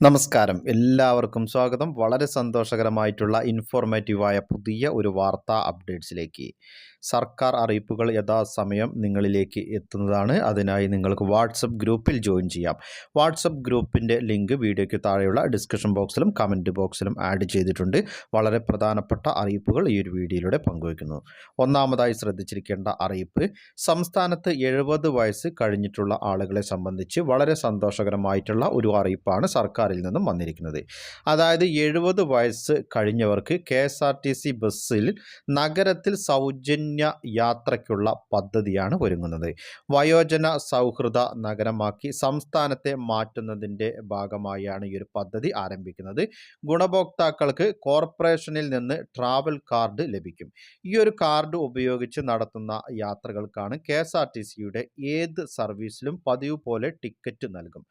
നമസ്കാരം. എല്ലാവർക്കും സ്വാഗതം. വളരെ സന്തോഷകരമായിട്ടുള്ള ഇൻഫോർമേറ്റീവായ പുതിയ ഒരു വാർത്താ അപ്ഡേറ്റ്സിലേക്ക് സർക്കാർ അറിയിപ്പുകൾ യഥാസമയം നിങ്ങളിലേക്ക് എത്തുന്നതാണ്. അതിനായി നിങ്ങൾക്ക് വാട്സപ്പ് ഗ്രൂപ്പിൽ ജോയിൻ ചെയ്യാം. വാട്സപ്പ് ഗ്രൂപ്പിന്റെ ലിങ്ക് വീഡിയോയ്ക്ക് താഴെയുള്ള ഡിസ്ക്രിപ്ഷൻ ബോക്സിലും കമന്റ് ബോക്സിലും ആഡ് ചെയ്തിട്ടുണ്ട്. വളരെ പ്രധാനപ്പെട്ട അറിയിപ്പുകൾ ഈ ഒരു വീഡിയോയിലൂടെ പങ്കുവയ്ക്കുന്നു. ഒന്നാമതായി ശ്രദ്ധിച്ചിരിക്കേണ്ട അറിയിപ്പ് സംസ്ഥാനത്ത് എഴുപത് വയസ്സ് കഴിഞ്ഞിട്ടുള്ള ആളുകളെ സംബന്ധിച്ച് വളരെ സന്തോഷകരമായിട്ടുള്ള ഒരു അറിയിപ്പാണ് സർക്കാരിൽ നിന്നും വന്നിരിക്കുന്നത്. അതായത് എഴുപത് വയസ്സ് കഴിഞ്ഞവർക്ക് K S R T C ബസ്സിൽ നഗരത്തിൽ സൗജന്യ യാത്രയ്ക്കുള്ള പദ്ധതിയാണ് ഒരുങ്ങുന്നത്. വയോജന സൗഹൃദ നഗരമാക്കി സംസ്ഥാനത്തെ മാറ്റുന്നതിന്റെ ഭാഗമായാണ് ഈ ഒരു പദ്ധതി ആരംഭിക്കുന്നത്. ഗുണഭോക്താക്കൾക്ക് കോർപ്പറേഷനിൽ നിന്ന് ട്രാവൽ കാർഡ് ലഭിക്കും. ഈ ഒരു കാർഡ് ഉപയോഗിച്ച് നടത്തുന്ന യാത്രകൾക്കാണ് കെ എസ് ആർ ടി സിയുടെ ഏത് സർവീസിലും പതിവ് പോലെ ടിക്കറ്റ് നൽകും.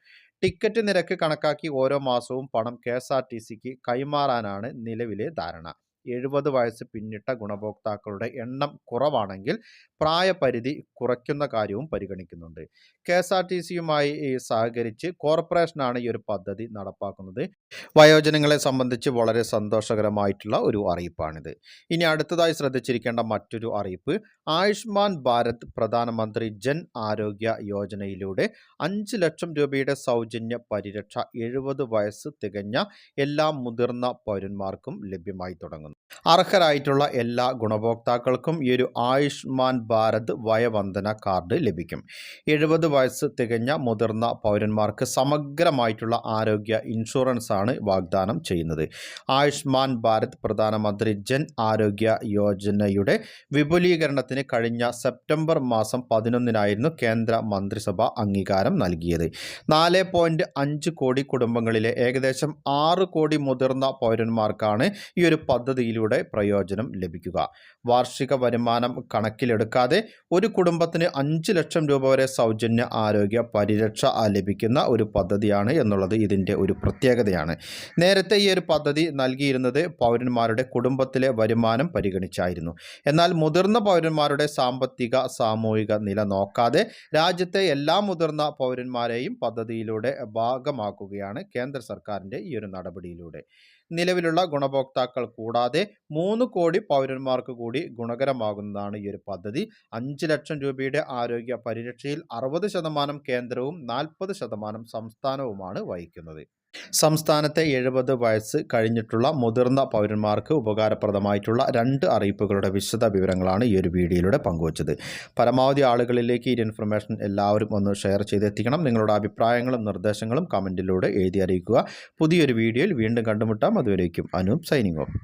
ടിക്കറ്റ് നിരക്ക് കണക്കാക്കി ഓരോ മാസവും പണം കെ എസ് ആർ ടി സിക്ക് കൈമാറാനാണ് നിലവിലെ ധാരണ. എഴുപത് വയസ്സ് പിന്നിട്ട ഗുണഭോക്താക്കളുടെ എണ്ണം കുറവാണെങ്കിൽ പ്രായപരിധി കുറയ്ക്കുന്ന കാര്യവും പരിഗണിക്കുന്നുണ്ട്. കെ എസ് ആർ ടി സിയുമായി സഹകരിച്ച് കോർപ്പറേഷനാണ് ഈ ഒരു പദ്ധതി നടപ്പാക്കുന്നത്. വയോജനങ്ങളെ സംബന്ധിച്ച് വളരെ സന്തോഷകരമായിട്ടുള്ള ഒരു അറിയിപ്പാണിത്. ഇനി അടുത്തതായി ശ്രദ്ധിച്ചിരിക്കേണ്ട മറ്റൊരു അറിയിപ്പ് ആയുഷ്മാൻ ഭാരത് പ്രധാനമന്ത്രി ജൻ ആരോഗ്യ യോജനയിലൂടെ അഞ്ച് ലക്ഷം രൂപയുടെ സൗജന്യ പരിരക്ഷ എഴുപത് വയസ്സ് തികഞ്ഞ എല്ലാ മുതിർന്ന പൗരന്മാർക്കും ലഭ്യമായി തുടങ്ങുന്നു. അർഹരായിട്ടുള്ള എല്ലാ ഗുണഭോക്താക്കൾക്കും ഈ ഒരു ആയുഷ്മാൻ ഭാരത് വയവന്ദന കാർഡ് ലഭിക്കും. എഴുപത് വയസ്സ് തികഞ്ഞ മുതിർന്ന പൗരന്മാർക്ക് സമഗ്രമായിട്ടുള്ള ആരോഗ്യ ഇൻഷുറൻസ് ആണ് വാഗ്ദാനം ചെയ്യുന്നത്. ആയുഷ്മാൻ ഭാരത് പ്രധാനമന്ത്രി ജൻ ആരോഗ്യ യോജനയുടെ വിപുലീകരണത്തിന് കഴിഞ്ഞ സെപ്റ്റംബർ മാസം പതിനൊന്നിനായിരുന്നു കേന്ദ്ര മന്ത്രിസഭ അംഗീകാരം നൽകിയത്. നാല് പോയിന്റ് അഞ്ച് കോടി കുടുംബങ്ങളിലെ ഏകദേശം ആറ് കോടി മുതിർന്ന പൗരന്മാർക്കാണ് ഈ ഒരു പദ്ധതിയിലൂടെ പ്രയോജനം ലഭിക്കുക. വാർഷിക വരുമാനം കണക്കിലെടുക്കാതെ ഒരു കുടുംബത്തിന് അഞ്ച് ലക്ഷം രൂപ വരെ സൗജന്യ ആരോഗ്യ പരിരക്ഷ ലഭിക്കുന്ന ഒരു പദ്ധതിയാണ് എന്നുള്ളത് ഇതിന്റെ ഒരു പ്രത്യേകതയാണ്. നേരത്തെ ഈ ഒരു പദ്ധതി നൽകിയിരുന്നത് പൗരന്മാരുടെ കുടുംബത്തിലെ വരുമാനം പരിഗണിച്ചായിരുന്നു. എന്നാൽ മുതിർന്ന പൗരന്മാരുടെ സാമ്പത്തിക സാമൂഹിക നില നോക്കാതെ രാജ്യത്തെ എല്ലാ മുതിർന്ന പൗരന്മാരെയും പദ്ധതിയിലൂടെ ഭാഗമാക്കുകയാണ് കേന്ദ്ര സർക്കാരിന്റെ ഈ ഒരു നടപടിയിലൂടെ. നിലവിലുള്ള ഗുണഭോക്താക്കൾ കൂടാതെ മൂന്ന് കോടി പൗരന്മാർക്ക് കൂടി ഗുണകരമാകുന്നതാണ് ഈ ഒരു പദ്ധതി. അഞ്ച് ലക്ഷം രൂപയുടെ ആരോഗ്യ പരിരക്ഷയിൽ അറുപത് ശതമാനം കേന്ദ്രവും നാൽപ്പത് ശതമാനം സംസ്ഥാനവുമാണ് വഹിക്കുന്നത്. സംസ്ഥാനത്തെ എഴുപത് വയസ്സ് കഴിഞ്ഞിട്ടുള്ള മുതിർന്ന പൗരന്മാർക്ക് ഉപകാരപ്രദമായിട്ടുള്ള രണ്ട് അറിയിപ്പുകളുടെ വിശദ വിവരങ്ങളാണ് ഈ ഒരു വീഡിയോയിലൂടെ പങ്കുവച്ചത്. പരമാവധി ആളുകളിലേക്ക് ഈ ഇൻഫർമേഷൻ എല്ലാവരും ഒന്ന് ഷെയർ ചെയ്തെത്തിക്കണം. നിങ്ങളുടെ അഭിപ്രായങ്ങളും നിർദ്ദേശങ്ങളും കമന്റിലൂടെ എഴുതി അറിയിക്കുക. പുതിയൊരു വീഡിയോയിൽ വീണ്ടും കണ്ടുമുട്ടാം. അതുവരേക്കും അനൂപ് സൈനിങ് ഓഫ്